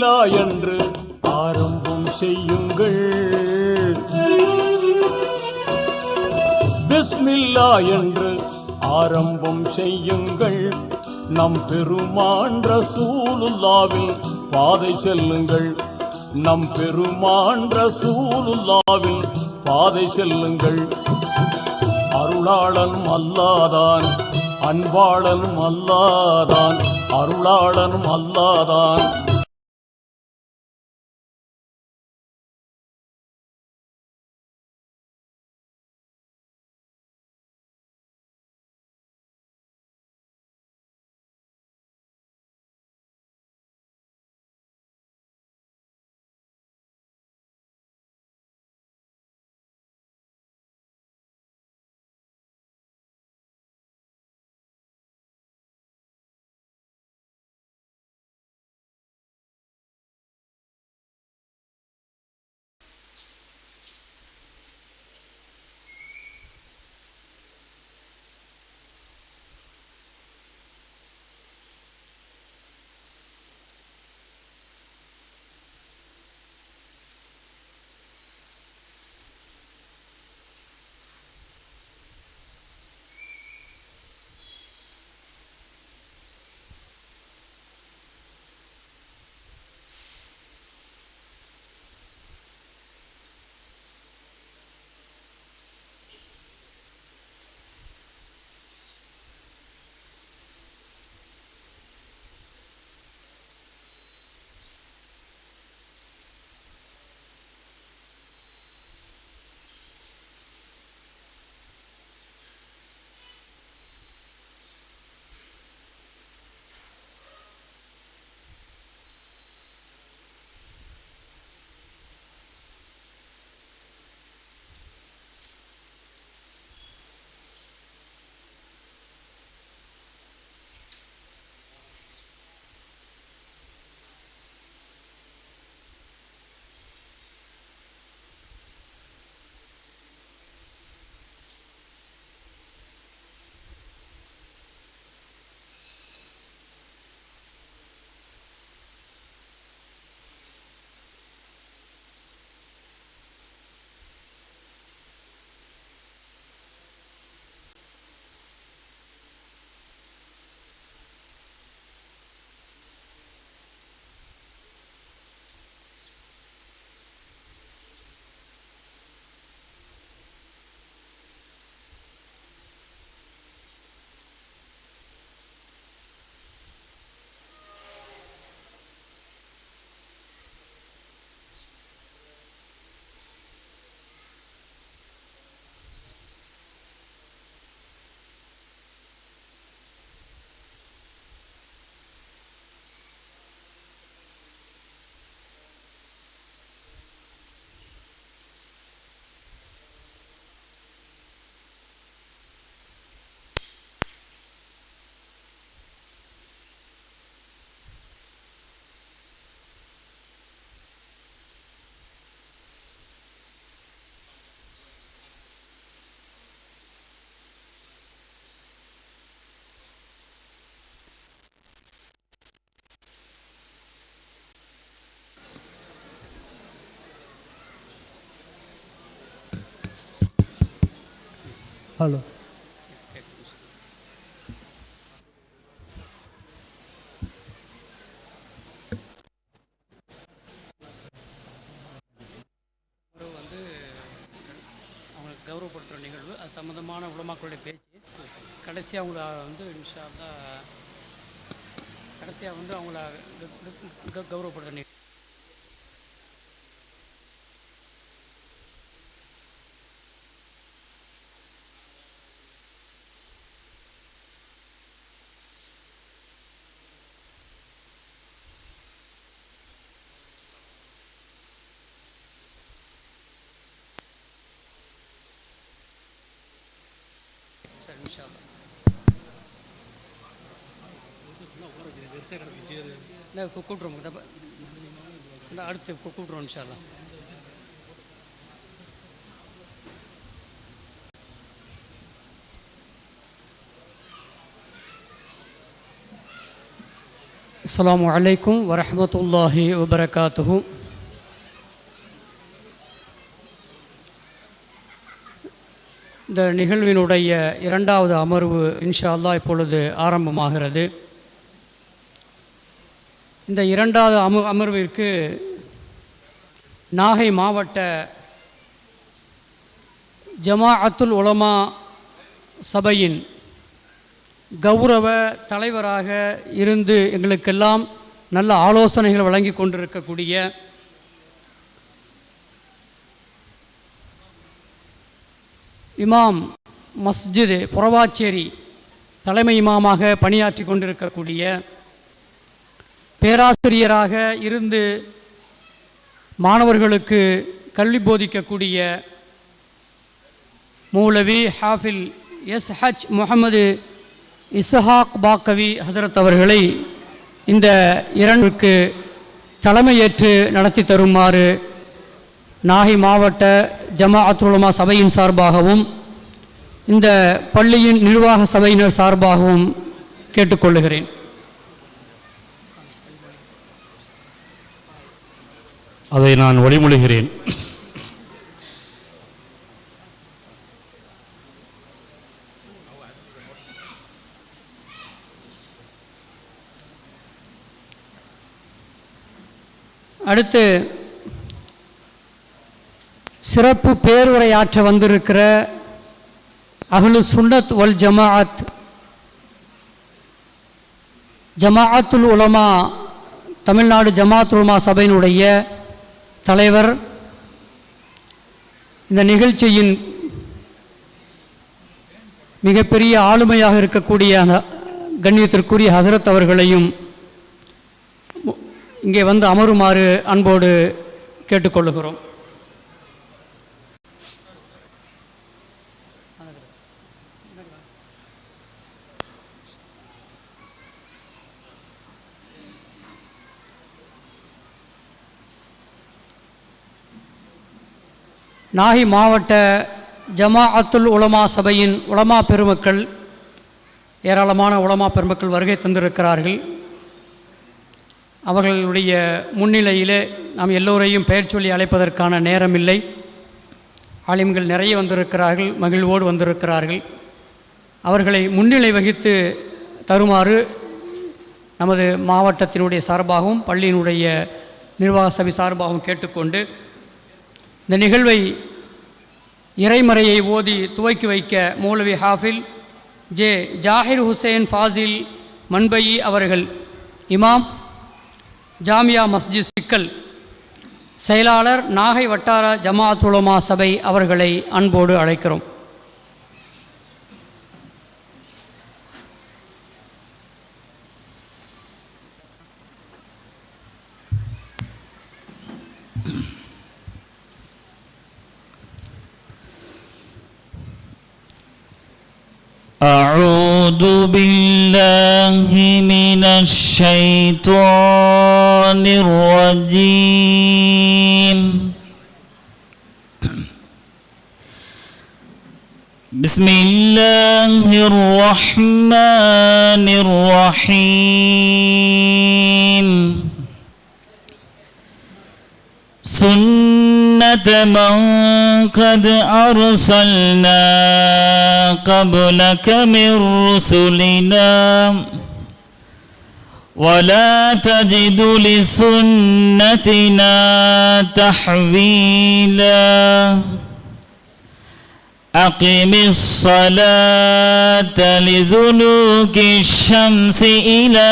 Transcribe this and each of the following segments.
இல்லா என்று ஆரம்பம் செய்யுங்கள். பிஸ்மில்லா என்று ஆரம்பம் செய்யுங்கள். நம் பெருமான்ற சூலுல்லாவில் பாதை செல்லுங்கள். நம் பெருமான்ற சூலுல்லாவில் பாதை செல்லுங்கள். அருளாளனும் அல்லாதான் அன்பாளனும் அல்லாதான் அருளாளனும் அல்லாதான். ஹலோ கௌரவம் வந்து அவங்களுக்கு கௌரவப்படுத்துகிற நிகழ்வு அது சம்மந்தமான உலமாக்களுடைய பேச்சு. கடைசியாக அவங்கள வந்து இன்ஷா கடைசியாக வந்து அவங்கள க- கௌரவப்படுத்துகிற நிகழ்வு. சரி இன்ஷா அல்லாஹ் இந்த கூ- கூட்டுறோம் இந்த ப- இந்த அடுத்து கூ- கூட்டுறோம் இன்ஷா அல்லாஹ் அஸ்ஸலாமு அலைக்கும் வரஹ்மத்துல்லாஹி இந்த நிகழ்வினுடைய இரண்டாவது அமர்வு இன்ஷா அல்லா இப்பொழுது ஆரம்பமாகிறது. இந்த இரண்டாவது அமு அமர்விற்கு நாகை மாவட்ட ஜமா அத்துல் உலமா சபையின் கௌரவ தலைவராக இருந்து எங்களுக்கெல்லாம் நல்ல ஆலோசனைகள் வழங்கி கொண்டிருக்கக்கூடிய இமாம் மஸ்ஜிது புறவாச்சேரி தலைமை இமாமாக பணியாற்றி கொண்டிருக்கக்கூடிய பேராசிரியராக இருந்து மாணவர்களுக்கு கல்வி போதிக்கக்கூடிய மூலவி ஹாஃபில் எஸ் ஹச் முகமது இஸ்ஹாக் பாக்கவி ஹசரத் அவர்களை இந்த இரண்டுக்கு தலைமையேற்று நடத்தி தருமாறு நாகை மாவட்ட ஜமாஅத்துல் உலமா சபையின் சார்பாகவும் இந்த பள்ளியின் நிர்வாக சபையினர் சார்பாகவும் கேட்டுக்கொள்ளுகிறேன். அதை நான் வழிமொழிகிறேன். அடுத்து சிறப்பு பேருரையாற்ற வந்திருக்கிற அஹ்லு சுன்னத் வல் ஜமாஅத் ஜமாஅத்துல் உலமா தமிழ்நாடு ஜமாத் உலமா சபையினுடைய தலைவர். இந்த நிகழ்ச்சியின் மிகப்பெரிய ஆளுமையாக இருக்கக்கூடிய அந்த கண்ணியத்திற்குரிய ஹசரத் அவர்களையும் இங்கே வந்து அமருமாறு அன்போடு கேட்டுக்கொள்ளுகிறோம். நாகை மாவட்ட ஜமா அத்துல் உலமா சபையின் உலமா பெருமக்கள் ஏராளமான உலமா பெருமக்கள் வருகை தந்திருக்கிறார்கள். அவர்களுடைய முன்னிலையிலே நாம் எல்லோரையும் பெயர் சொல்லி அழைப்பதற்கான நேரமில்லை. ஆலிம்கள் நிறைய வந்திருக்கிறார்கள் மகிழ்வோடு வந்திருக்கிறார்கள். அவர்களை முன்னிலை வகித்து தருமாறு நமது மாவட்டத்தினுடைய சார்பாகவும் பள்ளியினுடைய நிர்வாக சபை சார்பாகவும் கேட்டுக்கொண்டு இந்த நிகழ்வை இறைமறையை ஓதி துவக்கி வைக்க மௌலவி ஹாஃபில் ஜே ஜாகிர் ஹுசேன் ஃபாசில் மண்பயி அவர்கள் இமாம் ஜாமியா மஸ்ஜித் சிக்கல் செயலாளர் நாகை வட்டார ஜமாஅத் உலமா சபை அவர்களை அன்போடு அழைக்கிறோம். أعوذ بالله من الشيطان الرجيم. بسم الله الرحمن الرحيم. سنة من قد أرسلنا قبلك من رسلنا. ولا تجد لسنتنا تحويلا. أقم الصلاة لذلوك الشمس إلى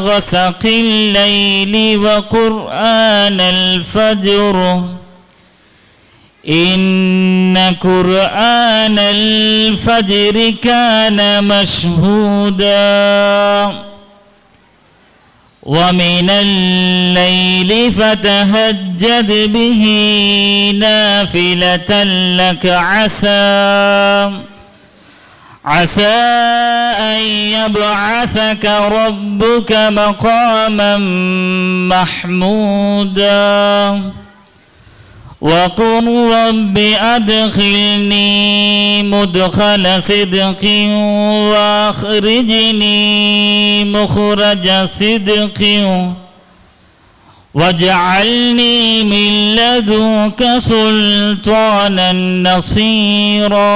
غسق الليل وقرآن الفجر. إن قرآن الفجر كان مشهوداً ومن الليل فتهجد به نافلة لك عسى عسى أن يبعثك ربك مقاما محمودا وقل رب أدخلني مدخل صدق وأخرجني مخرج صدق. واجعلني من لدنك سلطانا نصيرا.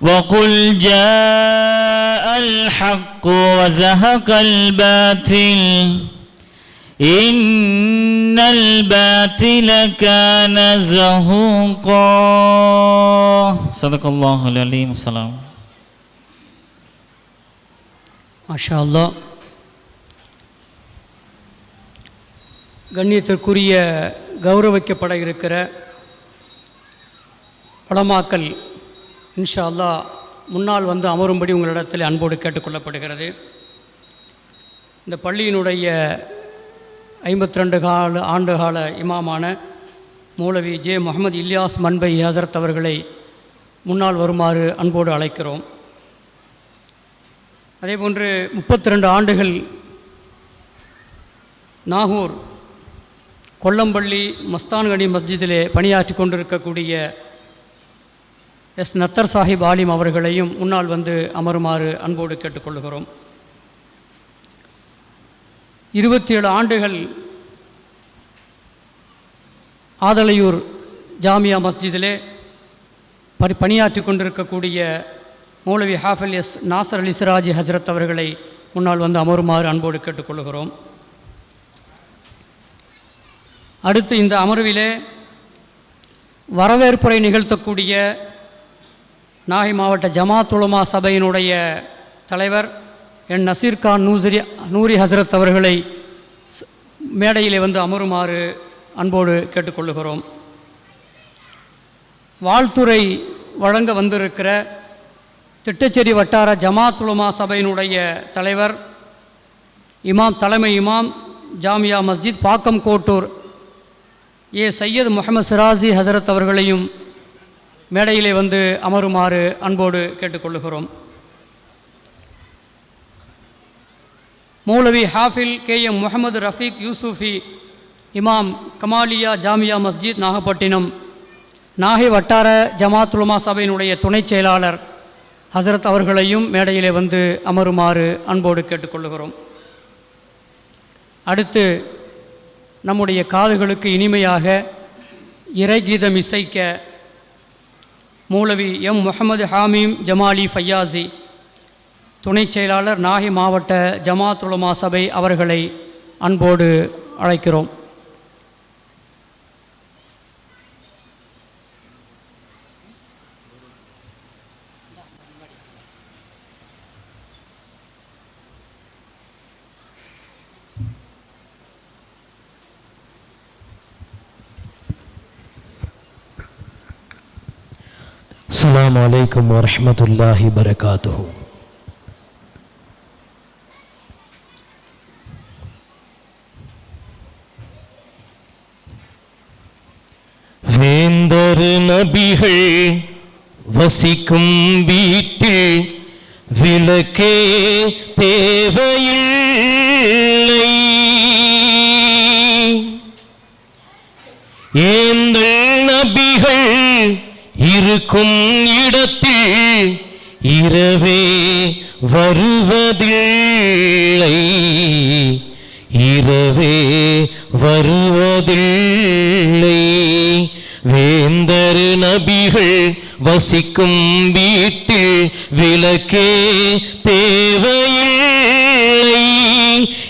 وقل جاء الحق وزهق الباطل. الباطل كان زهوقا صدق الله العليم السلام மாஷா அல்லாஹ் கண்ணியத்திற்குரிய கௌரவிக்கப்பட இருக்கிற உலமாக்கல் இன்ஷா அல்லாஹ் முன்னால் வந்து அமரும்படி உங்களிடத்தில் அன்போடு கேட்டுக்கொள்ளப்படுகிறது இந்த பள்ளியினுடைய ஐம்பத்தி ரெண்டு கால ஆண்டுகால இமாமான மூலவி ஜே. முகமது இல்யாஸ் மன்பை ஹசரத் அவர்களை முன்னால் வருமாறு அன்போடு அழைக்கிறோம். அதேபோன்று முப்பத்தி ரெண்டு ஆண்டுகள் நாகூர் கொல்லம்பள்ளி மஸ்தான்கனி மஸ்ஜிதிலே பணியாற்றி கொண்டிருக்கக்கூடிய எஸ். நத்தர் சாஹிப் ஆலிம் அவர்களையும் முன்னால் வந்து அமருமாறு அன்போடு கேட்டுக்கொள்கிறோம். இருபத்தி ஏழு ஆண்டுகள் ஆதலையூர் ஜாமியா மஸ்ஜிதிலே பணி பணியாற்றி கொண்டிருக்கக்கூடிய மௌலவி ஹாஃபல் எஸ் நாசர் அலி சிராஜி ஹஜரத் அவர்களை முன்னால் வந்து அமருமாறு அன்போடு கேட்டுக்கொள்கிறோம். அடுத்து இந்த அமர்விலே வரவேற்புரை நிகழ்த்தக்கூடிய நாகை மாவட்ட ஜமாத்துலமா சபையினுடைய தலைவர் என் நசீர் கான் நூசரி நூரி ஹசரத் அவர்களை மேடையிலே வந்து அமருமாறு அன்போடு கேட்டுக்கொள்ளுகிறோம். வாழ்த்துறை வழங்க வந்திருக்கிற திட்டச்சேரி வட்டார ஜமாத் உலமா சபையினுடைய தலைவர் இமாம் தலைமை இமாம் ஜாமியா மஸ்ஜித் பாக்கம் கோட்டூர் ஏ சையத் முகமது சிராஜி ஹசரத் அவர்களையும் மேடையிலே வந்து அமருமாறு அன்போடு கேட்டுக்கொள்ளுகிறோம். மௌலவி ஹாஃபில் கே எம் முகமது ரஃபீக் யூசுஃபி இமாம் கமாலியா ஜாமியா மஸ்ஜித் நாகப்பட்டினம் நாகை வட்டார ஜமாத் உலமா சபையினுடைய துணைச் செயலாளர் ஹசரத் அவர்களையும் மேடையிலே வந்து அமருமாறு அன்போடு கேட்டுக்கொள்ளுகிறோம். அடுத்து நம்முடைய காதுகளுக்கு இனிமையாக இறைகீதம் இசைக்க மூலவி எம் முகமது ஹாமீம் ஜமாலி ஃபையாசி துணை செயலாளர் நாகி மாவட்ட ஜமாத்துலமா சபை அவர்களை அன்போடு அழைக்கிறோம். அஸ்லாம் வலைக்கம் வரமத்துல்லாஹி வரகாத்து நபிகள் வசிக்கும் வீட்டில் விளக்கே தேவையில்லை. ஏந்தல் நபிகள் இருக்கும் இடத்தில் இரவே வருவதில்லை. இரவே வருவதில்லை. வேந்தரு நபிகள் வசிக்கும் வீட்டில் விளக்கே தேவையில்லை.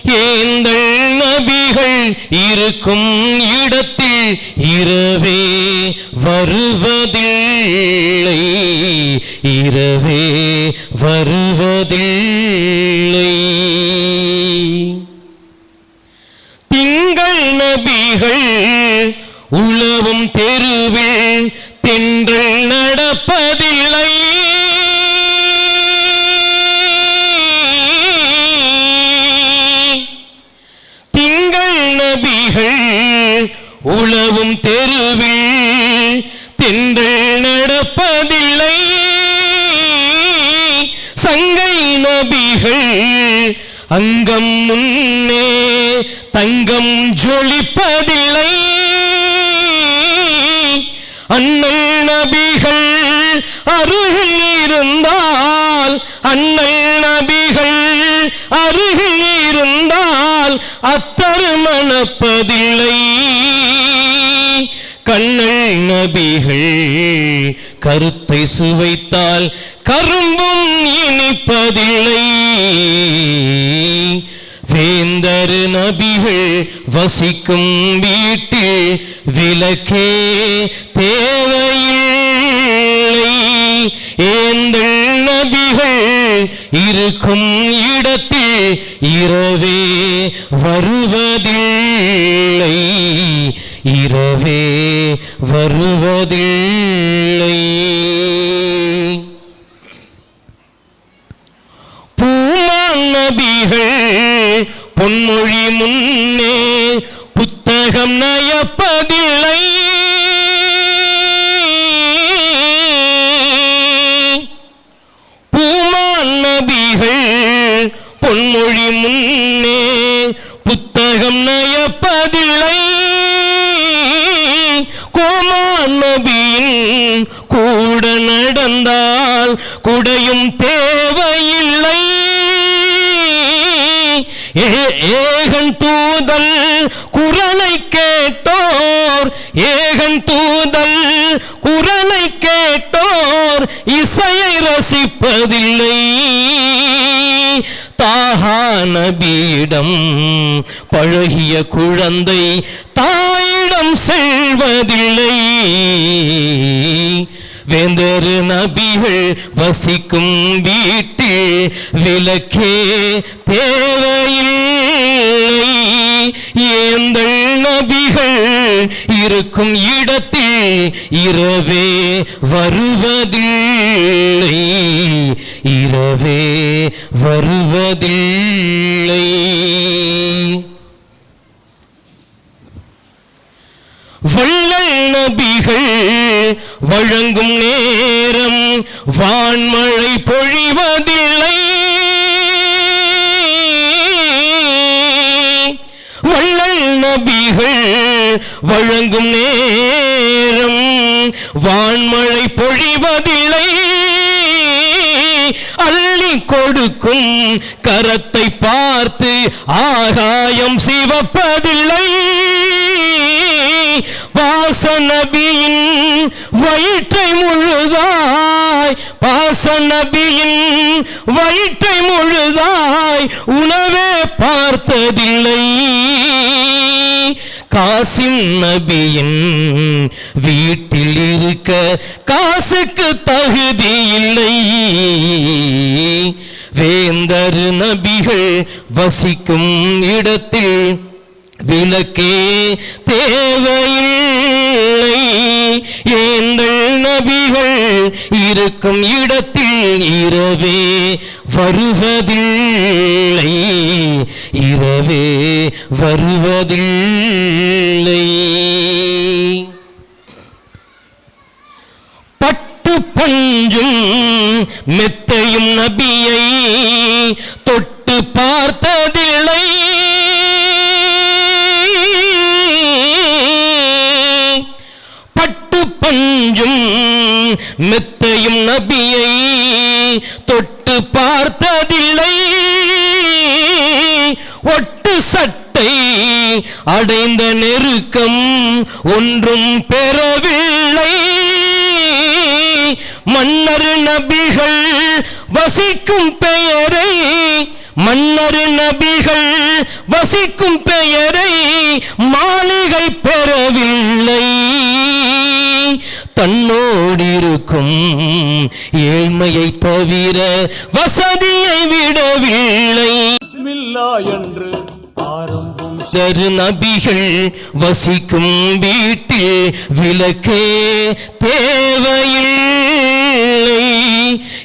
ஏந்தல் நபிகள் இருக்கும் இடத்தில் இரவே வருவதில்லை. இரவே வருவதில்லை. திங்கள் நபிகள் உழவும் தெருவில் தென்றல் நடப்பதில்லை. திங்கள் நபிகள் உழவும் தெருவில் தென்றல் நடப்பதில்லை. சங்கை நபிகள் அங்கம் முன்னே தங்கம் ஜொலிப்பதில்லை. அண்ணல் நபிகள் அருகில் இருந்தால் அண்ணல் நபிகள் அருகில் இருந்தால் அத்தரு மணப்பதில்லை. கண்ணல் நபிகள் கருத்தை சுவைத்தால் கரும்பும் இனிப்பதில்லை. வேந்தர் நபிகள் வசிக்கும் வீட்டில் விளக்கே தேவையில்லை. ஏந்தல் நபிகள் இருக்கும் இடத்தில் இரவே வருவதில்லை. இரவே வருவதில்லை. நபிகள் பொன்மொழி முன்னே புத்தகம் நயப்பதில்லை. பழகிய குழந்தை தாயிடம் செல்வதில்லை. வேந்தரு நபிகள் வசிக்கும் வீட்டில் விளக்கே தேவையில்லை. ஏந்தல் நபிகள் இருக்கும் இடத்தில் இரவே வருவதில்லை. இரவே வருவதில்லை. வள்ளல் நபிகள் வழங்கும் நேரம் வான்மழை பொழிவதில்லை. வள்ளல் நபிகள் வழங்கும் நேரம் வான்மழை பொழிவதில்லை. அள்ளி கொடுக்கும் கரத்தை பார்த்து ஆகாயம் சிவப்பதில்லை. வாசநபியின் வயிற்றை முழுதாய் பாச நபியின் வயிற்றை முழுதாய் உணவே பார்த்ததில்லை. காசிம் நபியின் வீட்டில் இருக்க காசுக்கு தகுதி இல்லை. வேந்தர் நபிகள் வசிக்கும் இடத்தில் விளக்கே தேவையில்லை ஏந்தல் நபிகள் இருக்கும் இடத்தில் இரவே வருவதில்லை. இரவே வருவதில்லை. பட்டு பஞ்சும் மெத்தையும் நபியை தொட்டு பார்த்ததில்லை. மெத்தையும் நபியை தொட்டு பார்த்ததில்லை. ஒட்டு சட்டை அடைந்த நெருக்கம் ஒன்றும் பெறவில்லை. மன்னர் நபிகள் வசிக்கும் பெயரை மன்னர் நபிகள் வசிக்கும் பெயரை மாளிகை பெறவில்லை. தன்னோடிருக்கும். ஏழ்மையை தவிர வசதியை விடவில்லை. என்று தரு நபிகள் வசிக்கும் வீட்டில் விளக்கே தேவையில்லை.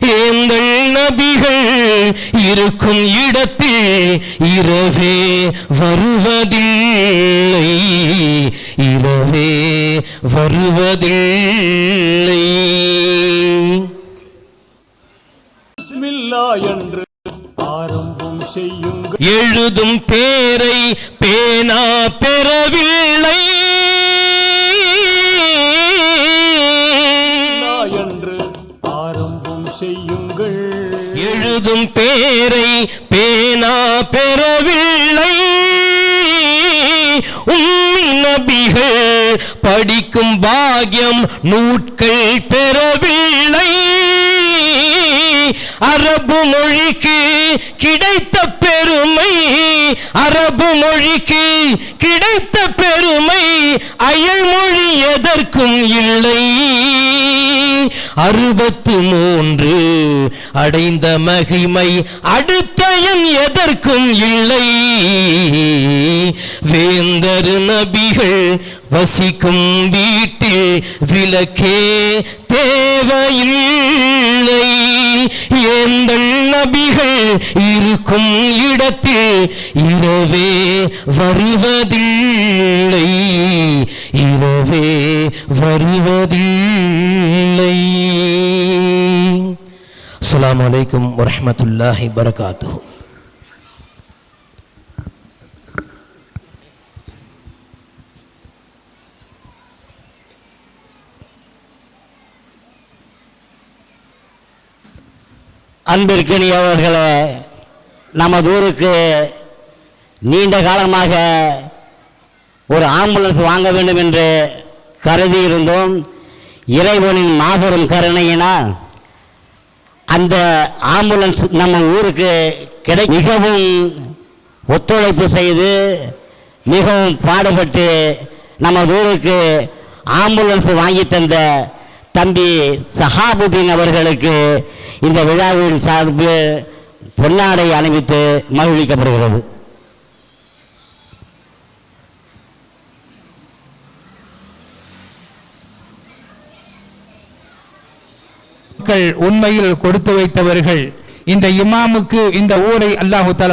ஏந்தல் நபிகள் இருக்கும் இடத்தில் இரவே வருவதில்லை. இரவே வருவதில்லை. என்று ஆரம்பம் செய்யுங்கள். எழுதும் பேரை பேனா பெறவில்லை. பேரை பேனா பெறவில்லை. உம்மி நபிகள் படிக்கும் பாக்கியம் நூட்கள் பெறவில்லை. அரபு மொழிக்கு கிடைத்த அரபு மொழிக்கு கிடைத்த பெருமை அயல் மொழி எதற்கும் இல்லை. அறுபத்து மூன்று அடைந்த மகிமை அடுத்த எண் எதற்கும் இல்லை. வேந்தர் நபிகள் வசிக்கும் வீட்டில் விளக்கே தேவையில்லை. ஏந்தல் நபிகள் இருக்கும் இடத்தில் இரவே வருவதில்லை. இரவே வருவதில்லை. அஸ்ஸலாமு அலைக்கும் வரமத்துல்லாஹி வரகாத்துஹு அன்பிற்கினியவர்களே நமது ஊருக்கு நீண்ட காலமாக ஒரு ஆம்புலன்ஸ் வாங்க வேண்டும் என்று கருதி இருந்தோம். இறைவனின் மாபெரும் கருணையினால் அந்த ஆம்புலன்ஸ் நம்ம ஊருக்கு கிடை மிகவும் ஒத்துழைப்பு செய்து மிகவும் பாடுபட்டு நமது ஊருக்கு ஆம்புலன்ஸ் வாங்கி தந்த தம்பி சஹாபுதீன் அவர்களுக்கு இந்த விழாவின் சார்பில் பொன்னாடை அணிவித்து மகிழ்விக்கப்படுகிறது. மக்கள் உண்மையில் கொடுத்து வைத்தவர்கள் இந்த இமாமுக்கு இந்த ஊரை அல்லாஹு